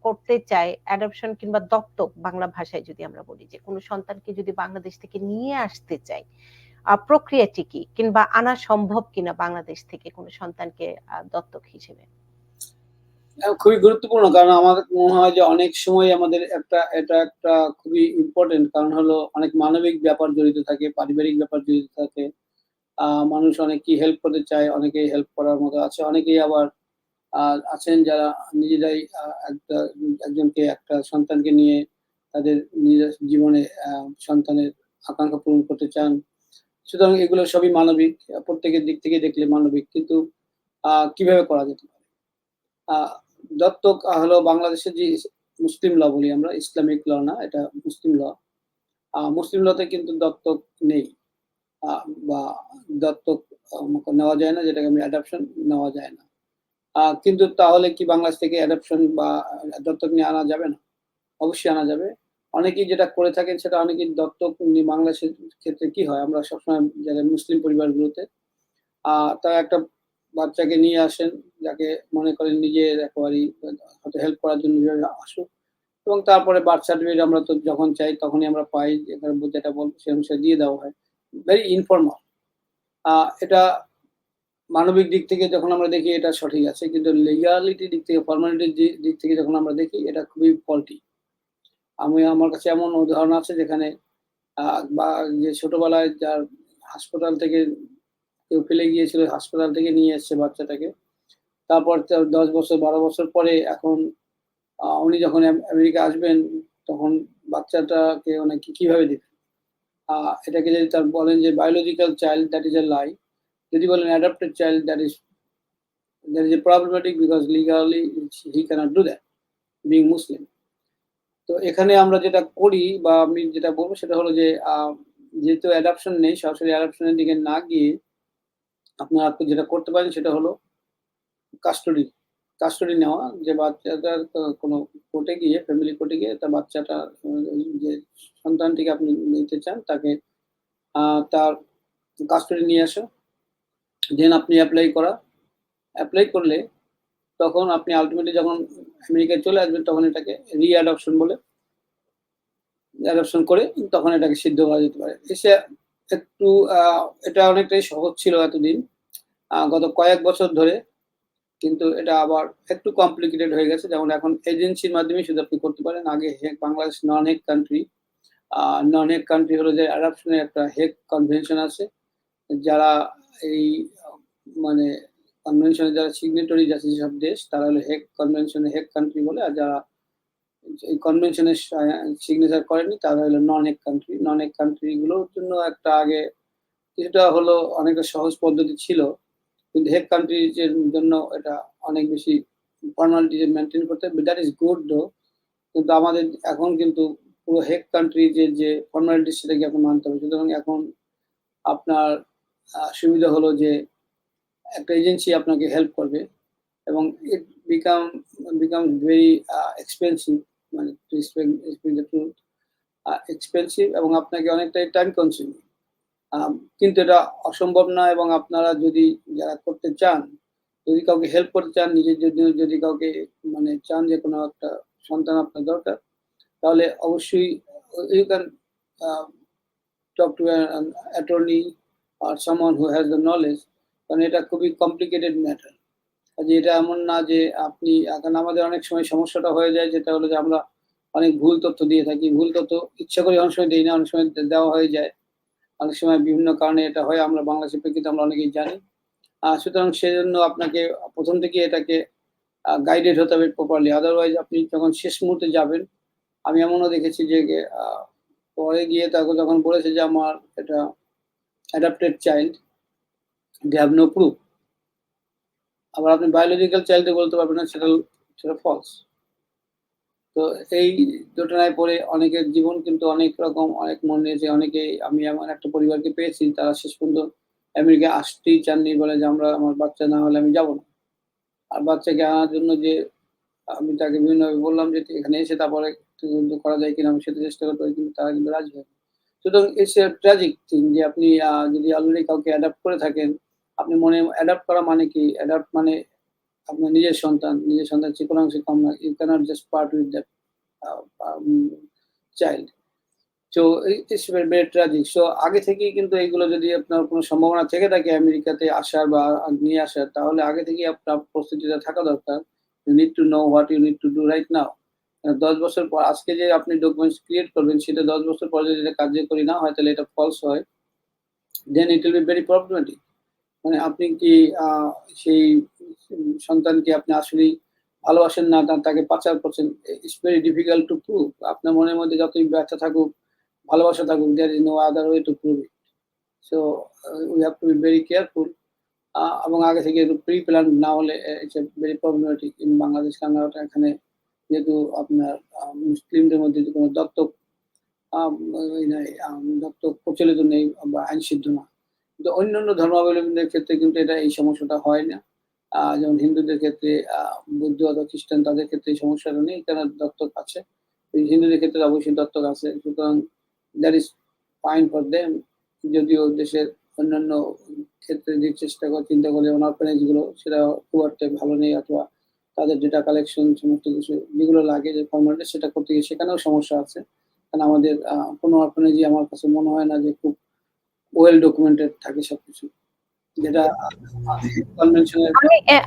করতে চায় অ্যাডপশন কিংবা দত্তক বাংলা ভাষায় যদি আমরা বলি যে কোনো সন্তানকে যদি বাংলাদেশ থেকে নিয়ে আসতে চাই প্রক্রিয়াটি কি? কিংবা আনা সম্ভব কিনা বাংলাদেশ থেকে কোনো সন্তানকে দত্তক হিসেবে? খুবই গুরুত্বপূর্ণ কারণ আমার মনে হয় যে অনেক সময় আমাদের একটা, এটা একটা খুবই ইম্পর্টেন্ট কারণ হলো অনেক মানবিক ব্যাপার জড়িত থাকে, পারিবারিক ব্যাপার জড়িত থাকে। মানুষ অনেকেই হেল্প করতে চায়, অনেকেই হেল্প করার মতো আছে, অনেকেই আবার আছেন যারা নিজেরাই একটা, একজনকে, একটা সন্তানকে নিয়ে তাদের নিজের জীবনে সন্তানের আকাঙ্ক্ষা পূরণ করতে চান। সুতরাং এগুলো সবই মানবিক, প্রত্যেকের দিক থেকে দেখলে মানবিক। কিন্তু কীভাবে করা যেতে পারে? দত্তক হলো বাংলাদেশের যে মুসলিম ল বলি আমরা, ইসলামিক ল না, এটা মুসলিম ল। মুসলিম লতে কিন্তু দত্তক নেই। বা দত্তক নেওয়া যায় না, যেটাকে আমি অ্যাডাপশন নেওয়া যায় না। কিন্তু তাহলে কি বাংলাদেশ থেকে অ্যাডাপশন বা দত্তক নিয়ে আনা যাবে না? অবশ্যই আনা যাবে। অনেকেই যেটা করে থাকেন সেটা অনেকেই দত্তক বাংলাদেশের ক্ষেত্রে কি হয়? আমরা সবসময় যারা মুসলিম পরিবারগুলোতে তারা একটা বাচ্চাকে নিয়ে আসেন, যাকে মনে করেন নিজের একেবারেই হয়তো হেল্প করার জন্য আসুক। এবং তারপরে বার্থ সার্টিফিকেট আমরা তো যখন চাই তখনই আমরা পাই যেটা বলব অনুসারে দিয়ে দেওয়া হয়। ভেরি ইনফর্মাল এটা মানবিক দিক থেকে যখন আমরা দেখি এটা সঠিক আছে, কিন্তু লিগালিটি দিক থেকে ফর্মালিটির দিক থেকে যখন আমরা দেখি, এটা খুবই ফল্টি আমি, আমার কাছে এমন উদাহরণ আছে যেখানে বা যে ছোটবেলায় যার হাসপাতাল থেকে কেউ ফেলে গিয়েছিল, হাসপাতাল থেকে নিয়ে এসছে বাচ্চাটাকে। তারপর তার দশ বছর, বারো বছর পরে এখন উনি যখন আমেরিকা আসবেন, তখন বাচ্চাটাকে ওনাকে কীভাবে দেবেন এটাকে যদি তার বলেন যে biological child that is a lie যদি বলেন adapted child that is that is a problematic because legally he cannot do that being Muslim তো এখানে আমরা যেটা করি বা আমি যেটা বলব সেটা হলো যে যেহেতু অ্যাডাপশন নেই, সরাসরি অ্যাডাপশনের দিকে না গিয়ে আপনারা যেটা করতে পারেন সেটা হলো কাস্টডি কাস্টডি নেওয়া, যে বাচ্চাটার কোনো কোর্টে গিয়ে ফ্যামিলি কোর্টে গিয়ে তার বাচ্চাটা, যে সন্তানটিকে আপনি নিতে চান, তাকে তার কাস্টডি নিয়ে আসা। দেন আপনি অ্যাপ্লাই করা। অ্যাপ্লাই করলে তখন আপনি আলটিমেটলি যখন আমেরিকায় চলে আসবেন, তখন এটাকে রিঅ্যাডপশন বলে। অ্যাডপশন করে তখন এটাকে সিদ্ধ করা যেতে পারে। এসে একটু এটা অনেকটাই সহজ ছিল এতদিন গত কয়েক বছর ধরে। কিন্তু এটা আবার একটু কমপ্লিকেটেড হয়ে গেছে। যেমন এখন এজেন্সির মাধ্যমে শুধু আপনি করতে পারেন। আগে Hague Bangladesh non Hague country non Hague country হলো যে অ্যাডাপশনের একটা হেক কনভেনশন আছে। যারা এই মানে কনভেনশনে যারা সিগনেটরি আছে যেসব দেশ, তারা হলো হেক কনভেনশনে হেক কান্ট্রি বলে, আর যারা এই কনভেনশনের সিগনেচার করেনি, তারা হলো নন Hague country non Hague country গুলোর জন্য একটা আগে কিছুটা হলো অনেকটা সহজ পদ্ধতি ছিল, কিন্তু হেক কান্ট্রির জন্য এটা অনেক বেশি ফর্মালিটি মেনটেন করতে দ্যাট ইজ গুড দো কিন্তু আমাদের এখন কিন্তু পুরো হেক কান্ট্রি যে ফর্মালিটি সেটাকে এখন মানতে হবে। সুতরাং এখন আপনার সুবিধা হলো যে একটা এজেন্সি আপনাকে হেল্প করবে এবং it become become very expensive মানে এক্সপেন্সিভ এবং আপনাকে অনেকটাই টাইম কনজিউমিং কিন্তু এটা অসম্ভব না এবং আপনারা যদি যারা করতে চান, যদি কাউকে হেল্প করতে চান, নিজের জন্য যদি কাউকে মানে চান যে কোনো একটা সন্তান আপনার দরকার, তাহলে অবশ্যই you can talk to attorney R someone who has the knowledge কারণ এটা খুবই কমপ্লিকেটেড ম্যাটার কাজে এটা এমন না যে আপনি এখন আমাদের অনেক সময় সমস্যাটা হয়ে যায় যেটা হলো যে আমরা অনেক ভুল তথ্য দিয়ে থাকি। ভুল তথ্য ইচ্ছা করে অনেক সময় দিই না অনেক সময় দেওয়া হয়ে যায়। অনেক সময় বিভিন্ন কারণে এটা হয় আমরা বাংলাদেশের প্রেক্ষিতে আমরা অনেকেই জানি। আহ, সুতরাং সেজন্য আপনাকে প্রথম থেকে এটাকে গাইডেড হতে হবে প্রপারলি আদারওয়াইজ আপনি যখন শেষ মুহূর্তে যাবেন আমি এমনও দেখেছি যে পরে গিয়ে তাকে যখন বলেছে যে আমার এটা adapted child they have no proof আবার আপনি বায়োলজিক্যাল চাইল্ডে বলতে পারবেন না, সেটা সেটা ফলস তো এই ঘটনায় পরে অনেকের জীবন কিন্তু অনেক রকম, অনেক মন নিয়েছে অনেকে, আমি এমন একটা পরিবারকে পেয়েছি, তারা শেষ পর্যন্ত আমেরিকা আসতেই চাননি বলে যে আমরা আমার বাচ্চা না হলে আমি যাব না। আর বাচ্চাকে আনার জন্য যে আমি তাকে বিভিন্নভাবে বললাম যে এখানে এসে তারপরে করা যায় কিনা, আমি সেটা চেষ্টা করতে পারি, কিন্তু তারা কিন্তু রাজি হয় সুতরাং ইটস এ ট্র্যাজিক থিং যে আপনি যদি অলরেডি কাউকে অ্যাডাপ্ট করে থাকেন, আপনি মনে অ্যাডাপ্ট করা মানে কি? অ্যাডাপ্ট মানে আপনার নিজের সন্তান নিজের সন্তান যে কোনো কম না you cannot just part with that child তো ইটস ভেরি ট্রাজিক সো আগে থেকেই কিন্তু এইগুলো যদি আপনার কোনো সম্ভাবনা থেকে থাকে আমেরিকাতে আসার বা নিয়ে আসার, তাহলে আগে থেকেই আপনার প্রস্তুতিটা থাকা দরকার। You need to know what you need to do right now দশ বছর পর আজকে যে আপনি ডকুমেন্টস ক্রিয়েট করবেন, সেটা দশ বছর পর যদি কার্যকরী না হয়, তাহলে এটা ফলস হয়। Then it will be very problematic মানে আপনি কি সেই সন্তানকে আপনি আসলেই ভালোবাসেন না তাকে পাচার করছেন it's very difficult to prove আপনার মনের মধ্যে যতই ব্যথা থাকুক, ভালোবাসা থাকুক there is no other way to prove it so we have to be very careful এবং আগে থেকে একটু প্রি প্ল্যান না হলে it's very problematic in Bangladesh কারণ এখানে যেহেতু আপনার মুসলিমদের মধ্যে কোনো দত্তক দত্তক প্রচলিত নেই বা আইন সিদ্ধ না। কিন্তু অন্যান্য ধর্মাবলম্বীদের ক্ষেত্রে কিন্তু এটা এই সমস্যাটা হয় না। যেমন হিন্দুদের ক্ষেত্রে বৌদ্ধ অথবা খ্রিস্টান তাদের ক্ষেত্রে এই সমস্যাটা নেই কারণ দত্তক আছে? হিন্দুদের ক্ষেত্রে অবশ্যই দত্তক আছে। সুতরাং that is fine for them যদিও দেশের অন্যান্য ক্ষেত্রে যে চেষ্টা করে চিন্তা করে যেমন অর্ফানেজগুলো, সেটা খুব একটা ভালো নেই অথবা তাদের ডেটা কালেকশন সমস্ত কিছু যেগুলো লাগে যে ফর্মাটে সেটা করতে গিয়ে সেখানেও সমস্যা আছে। কারণ আমাদের আহ, কোনো অর্ফানেজই আমার কাছে মনে হয় না যে খুব ওয়েল ডকুমেন্টেড থাকে সবকিছু। যেটা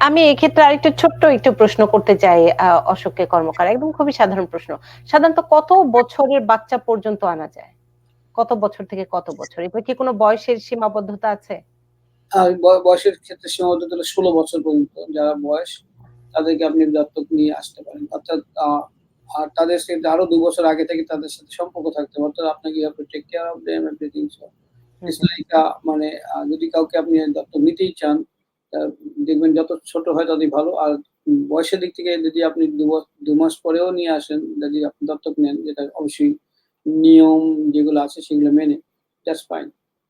আমি এক্ষেত্রে আরেকটা ছোট্ট একটু প্রশ্ন করতে চাই আহ, অশোককে কর্মকার। একদম খুবই সাধারণ প্রশ্ন। সাধারণত কত বছরের বাচ্চা পর্যন্ত আনা যায়? কত বছর থেকে কত বছর? এবার কি কোনো বয়সের সীমাবদ্ধতা আছে? আর বয়সের ক্ষেত্রে সীমাবদ্ধতা হলো ষোলো বছর পর্যন্ত। যারা বয়স তাদেরকে আপনি দত্তক নিয়ে আসতে পারেন। অর্থাৎ আর তাদের সাথে আরও দু বছর আগে থেকে তাদের সাথে সম্পর্ক থাকতে হবে। অর্থাৎ আপনাকে you take care of them everything so it's like মানে যদি কাউকে আপনি দত্তক নিতেই চান দেখবেন যত ছোট হয় ততই ভালো। আর বয়সের দিক থেকে যদি আপনি দু মাস পরেও নিয়ে আসেন, যদি আপনি দত্তক নেন, যেটা অবশ্যই নিয়ম যেগুলো আছে সেগুলো মেনে দ্যাটস ফাইন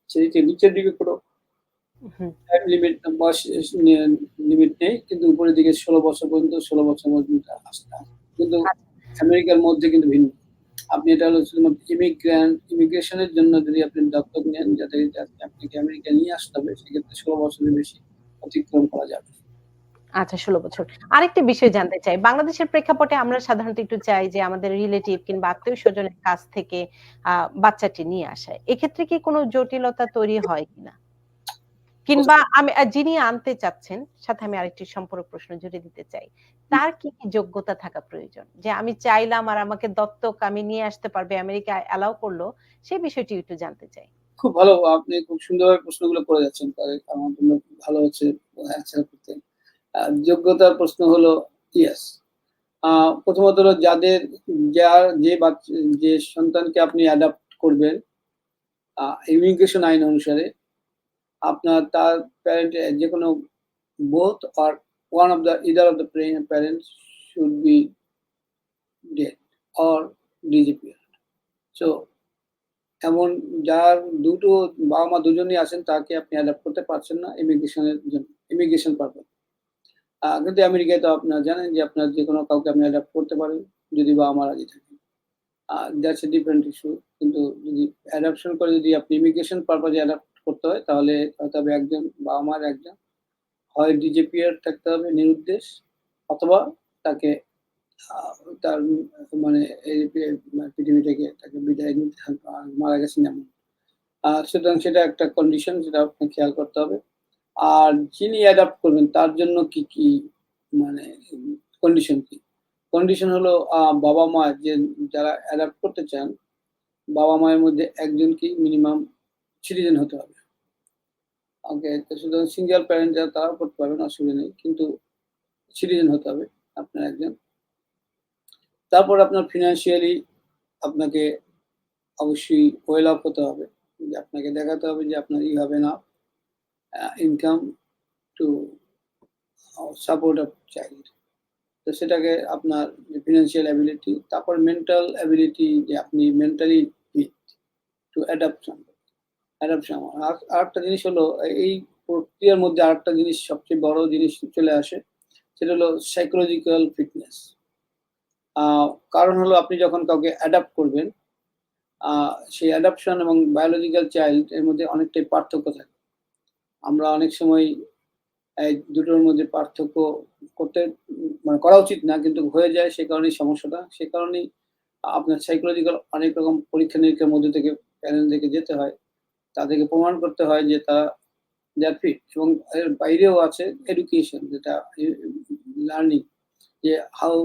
সেদিকে নিচের দিকে কোনো। টাইম লিমিট বয়স লিমিট নেই কিন্তু উপরের দিকে ষোলো বছর পর্যন্ত ষোলো বছর পর্যন্ত আসতে কিন্তু আমেরিকার মধ্যে কিন্তু ভিন্ন। আপনি এটা হলো ইমিগ্রেন্ট ইমিগ্রেশনের জন্য যদি আপনি দত্তক নেন যাতে আপনাকে আমেরিকা নিয়ে আসতে হবে সেক্ষেত্রে ষোলো বছরের বেশি অতিক্রম করা যাবে। আচ্ছা ষোলো বছর। আরেকটা বিষয় জানতে চাই। বাংলাদেশের প্রেক্ষাপটে আমরা সাধারণত একটু চাই যে আমাদের রিলেটিভ কিংবা আত্মীয় স্বজনের কাছ থেকে আহ, বাচ্চাটি নিয়ে আসায় এক্ষেত্রে কি কোনো জটিলতা তৈরি হয় কিনা? কিংবা আমি যিনি আনতে চাচ্ছেন সাথে আমি আরেকটি সম্পর্ক প্রশ্ন জুড়ে দিতে চাই। তার কি কি যোগ্যতা থাকা প্রয়োজন? যে আমি চাইলাম আর আমাকে দত্তক আমি নিয়ে আসতে পারবে আমেরিকা অ্যালাউ করল সেই বিষয়টি একটু জানতে চাই। খুব ভালো আপনি খুব সুন্দরভাবে প্রশ্নগুলো করে যাচ্ছেন আমার জন্য ভালো হচ্ছে অ্যান্সার করতে। যোগ্যতার প্রশ্ন হলো ইয়েস প্রথমত হলো যাদের যার যে বাচ্চা যে সন্তানকে আপনি অ্যাডাপ্ট করবেন ইমিগ্রেশন আইন অনুসারে আপনার তার প্যারেন্ট যে কোনো both or one of the either of the parents should be dead or disappear so এমন যার দুটো বাবা মা দুজনই আছেন, তাকে আপনি অ্যাডাপ্ট করতে পারছেন না ইমিগ্রেশনের জন্য ইমিগ্রেশন পারপাস কিন্তু আমেরিকায় তো আপনার জানেন যে আপনার যে কোনো কাউকে আপনি অ্যাডাপ্ট করতে পারেন যদি বাবা মা রাজি থাকেন দ্যাটস এ ডিফারেন্ট ইস্যু কিন্তু যদি অ্যাডাপশন করে যদি আপনি ইমিগ্রেশন পারপাসে অ্যাডাপ্ট করতে হয়, তাহলে হতে হবে একজন বাবা মার একজন হয় ডিজেপিয়ার থাকতে হবে নিরুদ্দেশ, অথবা তাকে তার মানে এই পৃথিবী থেকে তাকে বিদায় নিতে মারা গেছেন এমন। আর সুতরাং সেটা একটা কন্ডিশন সেটা আপনাকে খেয়াল করতে হবে। আর যিনি অ্যাডাপ্ট করবেন, তার জন্য কি কি মানে কন্ডিশন কি? কন্ডিশন হলো বাবা মা যে যারা অ্যাডাপ্ট করতে চান, বাবা মায়ের মধ্যে একজন কি মিনিমাম সিটিজেন হতে হবে। ওকে সুতরাং সিঙ্গেল প্যারেন্ট যারা, তারাও করতে পারবেন অসুবিধা নেই। কিন্তু সিটিজেন হতে হবে আপনার একজন। তারপর আপনার ফিনান্সিয়ালি আপনাকে অবশ্যই ওয়েল আপ হতে হবে। যে আপনাকে দেখাতে হবে যে আপনার ই হবে না। Income to support up child তো সেটাকে আপনার যে ফিনান্সিয়াল অ্যাবিলিটি তারপর মেন্টাল অ্যাবিলিটি যে আপনি mentally fit to adoption adoption আর আরেকটা জিনিস হলো, এই প্রক্রিয়ার মধ্যে আরেকটা জিনিস, সবচেয়ে বড় জিনিস চলে আসে, সেটা হলো সাইকোলজিক্যাল ফিটনেস কারণ হলো আপনি যখন কাউকে অ্যাডাপ্ট করবেন সেই অ্যাডাপশন এবং বায়োলজিক্যাল চাইল্ড এর মধ্যে অনেকটাই পার্থক্য থাকে আমরা অনেক সময় এই দুটোর মধ্যে পার্থক্য করতে মানে করা উচিত না, কিন্তু হয়ে যায় সে কারণেই সমস্যাটা। সে কারণেই আপনার সাইকোলজিক্যাল অনেক রকম পরীক্ষা-নিরীক্ষার মধ্যে থেকে প্যারেন্টসদেরকে যেতে হয়। তাদেরকে প্রমাণ করতে হয় যে তারা ফিট এবং এর বাইরেও আছে এডুকেশন যেটা লার্নিং যে হাউ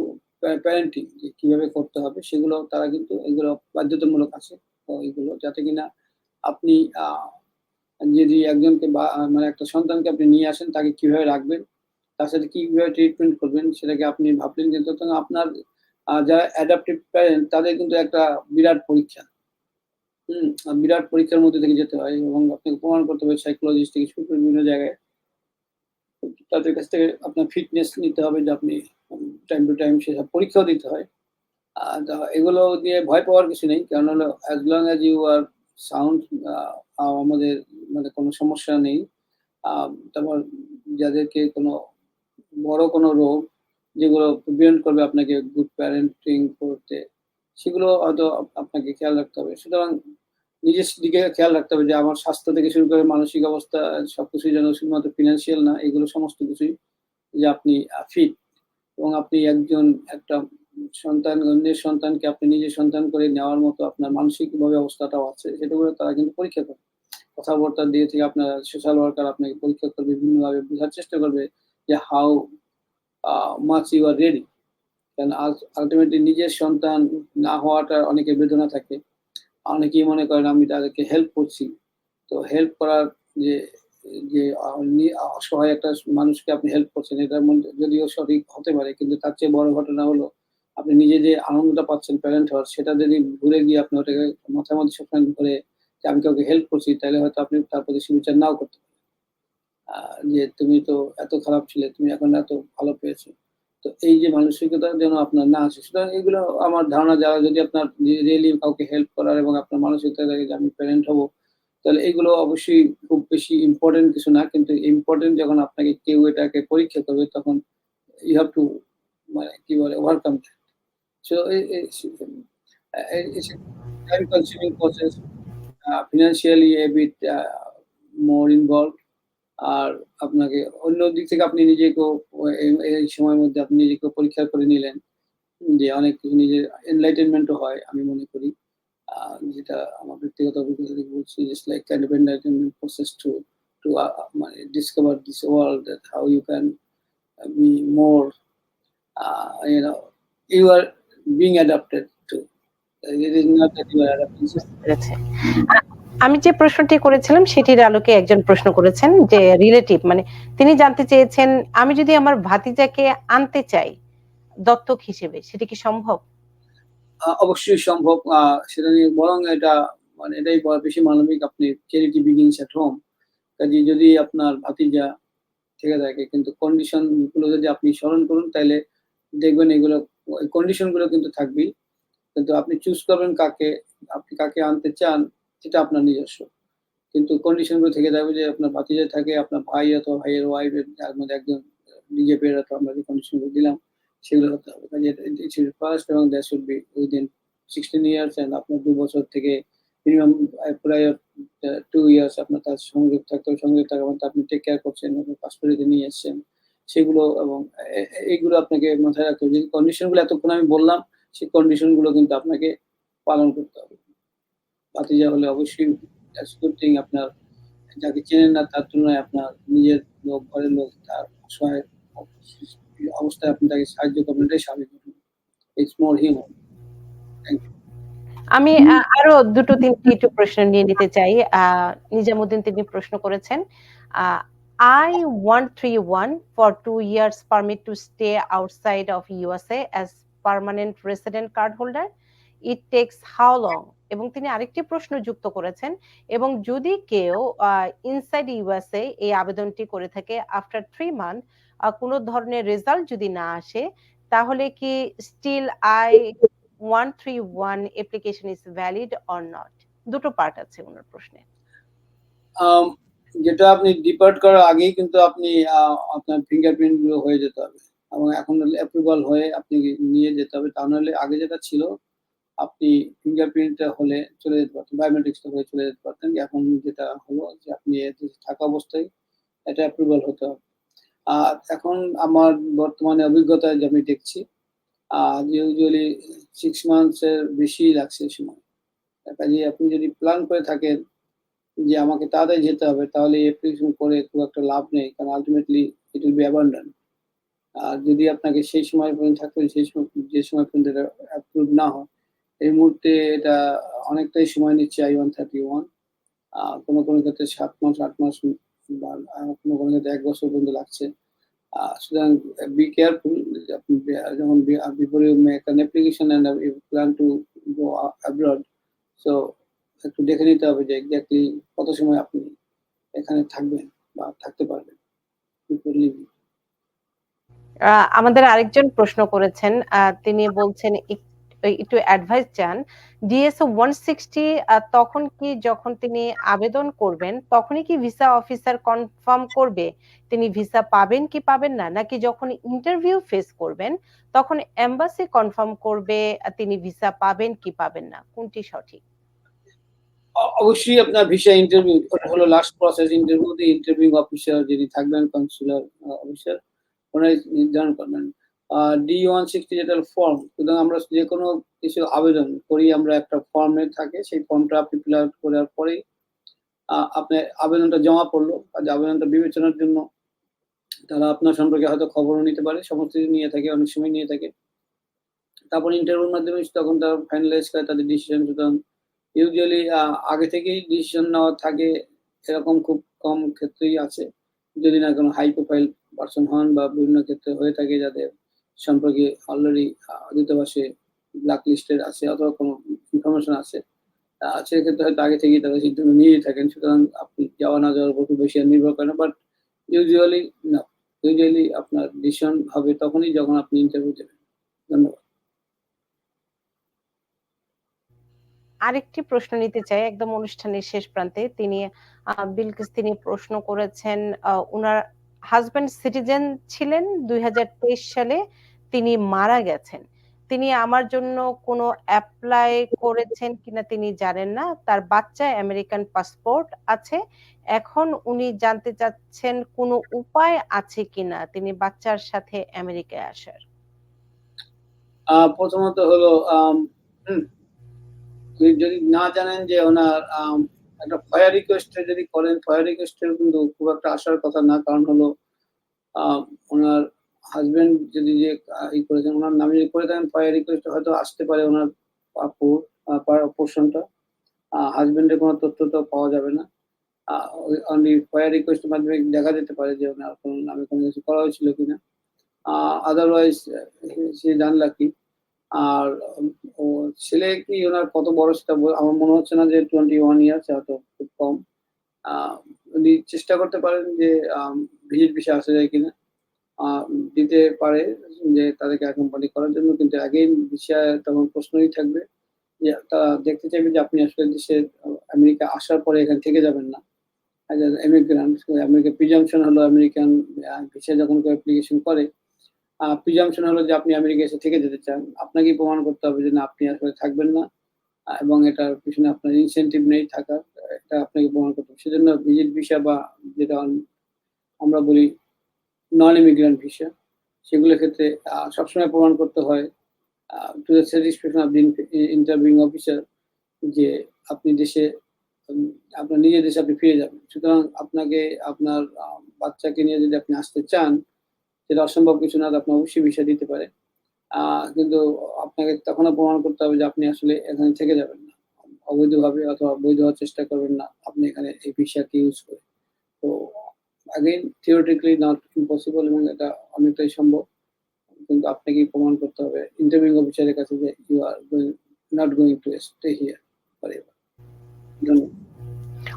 প্যা প্যারেন্টিং যে কীভাবে করতে হবে সেগুলো তারা কিন্তু এগুলো বাধ্যতামূলক আছে। তো এগুলো যাতে কিনা আপনি যদি একজনকে বা মানে একটা সন্তানকে আপনি নিয়ে আসেন তাকে কীভাবে রাখবেন, তার সাথে কীভাবে ট্রিটমেন্ট করবেন সেটাকে আপনি ভাবলেন তখন আপনার যারা অ্যাডাপ্টিভ প্যারেন্ট তাদের কিন্তু একটা বিরাট পরীক্ষা। হুম? বিরাট পরীক্ষার মধ্যে থেকে যেতে হয় এবং আপনাকে প্রমাণ করতে হবে সাইকোলজিস্ট থেকে শুরু করে বিভিন্ন জায়গায়। তাদের কাছ থেকে আপনার ফিটনেস নিতে হবে যে আপনি টাইম টু টাইম সেসব পরীক্ষাও দিতে হয়। এগুলো নিয়ে ভয় পাওয়ার কিছু নেই। কারণ হলো as long as you are sound আমাদের মানে কোনো সমস্যা নেই। তারপর যাদেরকে কোনো বড় কোনো রোগ যেগুলো প্রিভেন্ট করবে আপনাকে গুড প্যারেন্টিং করতে, সেগুলো হয়তো আপ আপনাকে খেয়াল রাখতে হবে। সুতরাং নিজের দিকে খেয়াল রাখতে হবে যে আমার স্বাস্থ্য থেকে শুরু করে মানসিক অবস্থা সবকিছুই যেন শুধুমাত্র ফিনান্সিয়াল না, এগুলো সমস্ত কিছুই যে আপনি ফিট এবং আপনি একজন একটা সন্তান অন্যের সন্তানকে আপনি নিজের সন্তান করে নেওয়ার মতো আপনার মানসিকভাবে অবস্থাটাও আছে। সেটাগুলো তারা কিন্তু পরীক্ষা করে। কথাবার্তা দিয়ে থেকে আপনার সোশ্যাল ওয়ার্কার আপনাকে পরীক্ষা করবে, বিভিন্নভাবে বোঝার চেষ্টা করবে যে how much you are ready. কারণ আল আল্টিমেটলি নিজের সন্তান না হওয়াটা অনেকের বেদনা থাকে। অনেকেই মনে করেন আমি তাদেরকে হেল্প করছি। তো হেল্প করার যে যে অসহায় একটা মানুষকে আপনি হেল্প করছেন এটার মধ্যে যদিও সঠিক হতে পারে কিন্তু তার চেয়ে বড় ঘটনা হলো আপনি নিজে যে আনন্দটা পাচ্ছেন প্যারেন্ট হওয়ার সেটা যদি ভুলে গিয়ে আপনি ওটাকে মাথার মধ্যে সবসময় ধরে যে আমি কাউকে হেল্প করছি তাহলে হয়তো আপনি তার প্রতি সুবিচার নাও করতে পারেন। যে তুমি তো এত খারাপ ছিলে, তুমি এখন এত ভালো পেয়েছ। তো এই যে মানসিকতা যেন আপনার না আসে। সুতরাং এগুলো আমার ধারণা যারা যদি আপনার রিয়েলি কাউকে হেল্প করার এবং আপনার মানসিকতা থাকে যে আমি প্যারেন্ট হব, তাহলে এগুলো অবশ্যই খুব বেশি ইম্পর্টেন্ট কিছু না। কিন্তু ইম্পর্টেন্ট যখন আপনাকে কেউ এটাকে পরীক্ষা করবে তখন you have to মানে কি বলে overcome. So uh uh uh it's a time consuming process. আর আপনাকে অন্য দিক থেকে আপনি নিজেকেও এই এই সময়ের মধ্যে আপনি নিজেকে পরীক্ষা করে নিলেন। যে অনেক কিছু নিজের enlightenment ও হয় আমি মনে করি। আ যেটা আমার ব্যক্তিগত অভিজ্ঞতা থেকে বলছি just like kind of enlightenment process to to আ মানে discover this world that how you can be more a you know you are being adapted to. It is not that you are আমি যে প্রশ্নটি করেছিলাম সেটির আলোকে একজন প্রশ্ন করেছেন যে রিলেটিভ মানে তিনি জানতে চেয়েছেন আমি যদি আমার ভাতিজাকে আনতে চাই দত্তক হিসেবে সেটা কি সম্ভব? অবশ্যই সম্ভব। সেটা নিয়ে বরং এটা মানে এটাই বেশি মানবিক আপনি চ্যারিটি begins at home. কাজেই যদি আপনার ভাতিজা থেকে থাকে কিন্তু কন্ডিশনগুলো যদি আপনি স্মরণ করুন তাহলে দেখবেন এগুলো কন্ডিশনগুলো কিন্তু থাকবেই। কিন্তু আপনি চুজ করবেন কাকে, আপনি কাকে আনতে চান সেটা আপনার নিজস্ব। কিন্তু কন্ডিশনগুলো থেকে যাবে যে আপনার ভাতিজা থাকে, আপনার ভাই অথবা ভাইয়ের ওয়াইফ এর যার মধ্যে একজন নিজে পেয়ে তো আমরা যে কন্ডিশনগুলো দিলাম সেগুলো হতে হবে। কাজে এটা should be first এবং that should be within 16 years and আপনার ২ বছর থেকে মিনিমাম প্রায় 2 ইয়ার্স আপনার তার সংযোগ থাকতে হবে। সংযোগ থাকা মানে আপনি টেক কেয়ার করছেন এবং পাসপোর্টে নিয়ে এসছেন। সেগুলো এবং এইগুলো আপনাকে মাথায় রাখতে হবে। যে কন্ডিশনগুলো এতক্ষণ আমি বললাম সেই কন্ডিশনগুলো কিন্তু আপনাকে পালন করতে হবে। ভাতিজা হলে অবশ্যই thing আপনার যাকে চেনেন না তার তুলনায় আপনার নিজের লোক, ঘরের লোক তার অসহায় অবস্থায় আপনি তাকে সাহায্য করবেন এটাই স্বাভাবিক more থ্যাংক ইউ। আমি আরও ২ টো ৩ টি একটু প্রশ্ন নিয়ে নিতে চাই। নিজামুদ্দিন তিনি প্রশ্ন করেছেন। আ I-131 for 2 years permit to stay outside of USA as permanent resident card holder. It takes how long? এবং তিনি আরেকটি প্রশ্ন যুক্ত করেছেন, এবং যদি কেউ ইনসাইড USA এই আবেদনটি করে থাকে আফটার থ্রি মান্থ কোন ধরনের রেজাল্ট যদি না আসে, তাহলে কি still I one three one application is valid or not? দুটো পার্ট আছে ওনার প্রশ্নে। যেটা আপনি ডিপার্ট করার আগেই কিন্তু আপনি আপনার ফিঙ্গারপ্রিন্টগুলো হয়ে যেতে হবে। এবং এখন অ্যাপ্রুভাল হয়ে আপনি নিয়ে যেতে হবে। তা নাহলে আগে যেটা ছিল আপনি ফিঙ্গারপ্রিন্টটা হলে চলে যেতে পারতেন। বায়োমেট্রিক্স হয়ে চলে যেতে পারতেন। এখন যেটা হলো যে আপনি থাকা অবস্থায় এটা অ্যাপ্রুভাল হতে হবে। আ এখন আমার বর্তমানে অভিজ্ঞতায় যে আমি দেখছি ইউজুয়ালি 6 মান্থস এর বেশিই লাগছে সময়। কাজেই আপনি যদি প্ল্যান করে থাকেন যে আমাকে তাড়াতাড়ি যেতে হবে তাহলে অ্যাপ্লিকেশন করে খুব একটা লাভ নেই। কারণ ultimately it will be abandoned. আর যদি আপনাকে সেই সময় পর্যন্ত থাকতে সেই সময় যে সময় পর্যন্ত এটা অ্যাপ্রুভ না হয়, এই মুহূর্তে এটা অনেকটাই সময় নিচ্ছে I-131 আ কোনো, কোনো ক্ষেত্রে সাত মাস আট মাস বা কোনো, কোনো ক্ষেত্রে এক বছর পর্যন্ত লাগছে। সুতরাং বি কেয়ারফুল যখন before you make an application and plan to go abroad so একটু দেখে নিতে হবে যে এক্সাক্টলি কত সময় আপনি এখানে থাকবেন বা থাকতে পারবেন। Before leaving. আমাদের আরেকজন প্রশ্ন করেছেন। তিনি বলছেন একটু অ্যাডভাইস চান। ডিএসও 160 আ তখন কি যখন তিনি আবেদন করবেন, তখনই কি ভিসা অফিসার কনফার্ম করবে তিনি ভিসা পাবেন কি পাবেন না? নাকি যখন ইন্টারভিউ ফেস করবেন তখন এম্বাসি কনফার্ম করবে তিনি ভিসা পাবেন কি পাবেন না? কোনটি সঠিক? অবশ্যই আপনার ভিসা ইন্টারভিউ হলো last process interview interview officer যিনি থাকবেন কনসুলার অফিসার ওনারাই নির্ধারণ করবেন। আ D-160 যেটা ফর্ম সুতরাং আমরা যেকোনো কিছু আবেদন করি আমরা একটা ফর্মে থাকে সেই ফর্মটা আপনি ফিল আউট করার পরেই আপনার আবেদনটা জমা পড়ল। কাজে আবেদনটা বিবেচনার জন্য তারা আপনার সম্পর্কে হয়তো খবরও নিতে পারে। সমস্ত কিছু নিয়ে থাকে, অনেক সময় নিয়ে থাকে। তারপর ইন্টারভিউর মাধ্যমে তখন তারা ফাইনালাইজ করে তাদের ডিসিশন সুতরাং ইউজুয়ালি আগে থেকেই ডিসিশন নেওয়া থাকে এরকম খুব কম ক্ষেত্রেই আছে। যদি না কোনো হাই প্রোফাইল পারসন হন বা বিভিন্ন ক্ষেত্রে হয়ে থাকে যাদের সম্পর্কে অলরেডি দূতাবাসে ব্ল্যাক লিস্টেড আছে, অথবা কোনো ইনফরমেশন আছে। সেক্ষেত্রে হয়তো আগে থেকেই তারা সিদ্ধান্ত নিয়েই থাকেন। সুতরাং আপনি যাওয়া না যাওয়ার উপর বেশি আর নির্ভর করে না। বাট ইউজুয়ালি না। ইউজুয়ালি আপনার ডিসিশন হবে তখনই যখন আপনি ইন্টারভিউ দেবেন। ধন্যবাদ। আরেকটি প্রশ্ন নিতে চাই, একদম অনুষ্ঠানের শেষ প্রান্তে। তিনি বিলকিস, তিনি প্রশ্ন করেছেন উনার হাসব্যান্ড সিটিজেন ছিলেন ২০২৩ সালে তিনি মারা গেছেন। তিনি আমার জন্য কোনো এপ্লাই করেছেন কিনা তিনি জানেন না। তার বাচ্চায় আমেরিকান পাসপোর্ট আছে। এখন উনি জানতে চাচ্ছেন কোনো উপায় আছে কিনা তিনি বাচ্চার সাথে আমেরিকায় আসার? প্রথমত হলো যদি না জানেন যে ওনার একটা ফয়া রিকোয়েস্ট যদি করেন ফয়া রিকোয়েস্ট এর কিন্তু খুব একটা আসার কথা না। কারণ হলো আ উনার হাসব্যান্ড যদি যে ই করেছেন ওনার নামে যদি করে থাকেন ফয়া রিকোয়েস্ট হয়তো আসতে পারে ওনার পোরশনটা। আ হাসব্যান্ডের কোনো তথ্য তো পাওয়া যাবে না। অনলি ফয়া রিকোয়েস্ট এর মাধ্যমে দেখা যেতে পারে যে, ওনার কোনো নামে কোনো কিছু করা হয়েছিল কিনা। আদারওয়াইজ সে জানলা আনলাকি। আর ও ছেলে কি ওনার কত বড় সেটা আমার মনে হচ্ছে না যে 21 ইয়ার্স হয়তো খুব কম। উনি চেষ্টা করতে পারেন যে ভিজিট ভিসা আসা যায় কিনা। দিতে পারে যে তাদেরকে অ্যাকম্পানি করার জন্য, কিন্তু এগেইন ভিসা তখন প্রশ্নই থাকবে। যে তারা দেখতে চাইবে যে আপনি আসলে দেশে আমেরিকা আসার পরে এখানে থেকে যাবেন না। As an immigrant America presumption হলো আমেরিকান ভিসা যখন কেউ অ্যাপ্লিকেশন করে আ প্রিজাম্পশন হলো যে আপনি আমেরিকা এসে থেকে যেতে চান। আপনাকেই প্রমাণ করতে হবে যে না, আপনি আসলে থাকবেন না। এবং এটার পিছনে আপনার ইনসেন্টিভ নেই থাকার। এটা আপনাকে প্রমাণ করতে হবে। সেজন্য ভিজিট ভিসা বা যেটা আমরা বলি নন ইমিগ্রেন্ট ভিসা সেগুলোর ক্ষেত্রে সবসময় প্রমাণ করতে হয় to the satisfaction of the interviewing officer যে আপনি দেশে আপনার নিজের দেশে আপনি ফিরে যাবেন। সুতরাং আপনাকে, আপনার বাচ্চাকে নিয়ে যদি আপনি আসতে চান সেটা অসম্ভব কিছু না আপনি অবশ্যই ভিসা দিতে পারে। কিন্তু আপনাকে তখনও প্রমাণ করতে হবে যে আপনি আসলে এখানে থেকে যাবেন না। অবৈধভাবে অথবা বৈধ হওয়ার চেষ্টা করবেন না, আপনি এখানে এই ভিসাকে ইউজ করে। তো এগেইন থিওরেটিক্যালি নট ইম্পসিবল এবং এটা অনেকটাই সম্ভব। কিন্তু আপনাকেই প্রমাণ করতে হবে ইন্টারভিউইং অফিসারের কাছে যে you are going not going to stay here forever. ধন্যবাদ।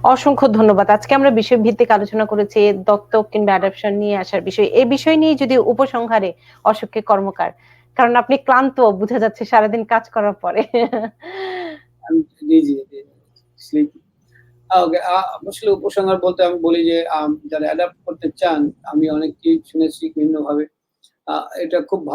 অসংখ্য ধন্যবাদ। আজকে আমরা বিষয় ভিত্তিক আলোচনা করেছি, দত্তক কিংবা অ্যাডাপশন নিয়ে আসার বিষয়। এই বিষয় নিয়ে যদি উপসংহারে অশোকে কর্মকার। কারণ আপনি ক্লান্ত, বোঝা যাচ্ছে সারাদিন কাজ করার পরে। আসলে উপসংহার বলতে আমি বলি যে যারা অ্যাডপ্ট করতে চান, আমি অনেকেই শুনেছি বিভিন্নভাবে। আ এটা খুব ভালো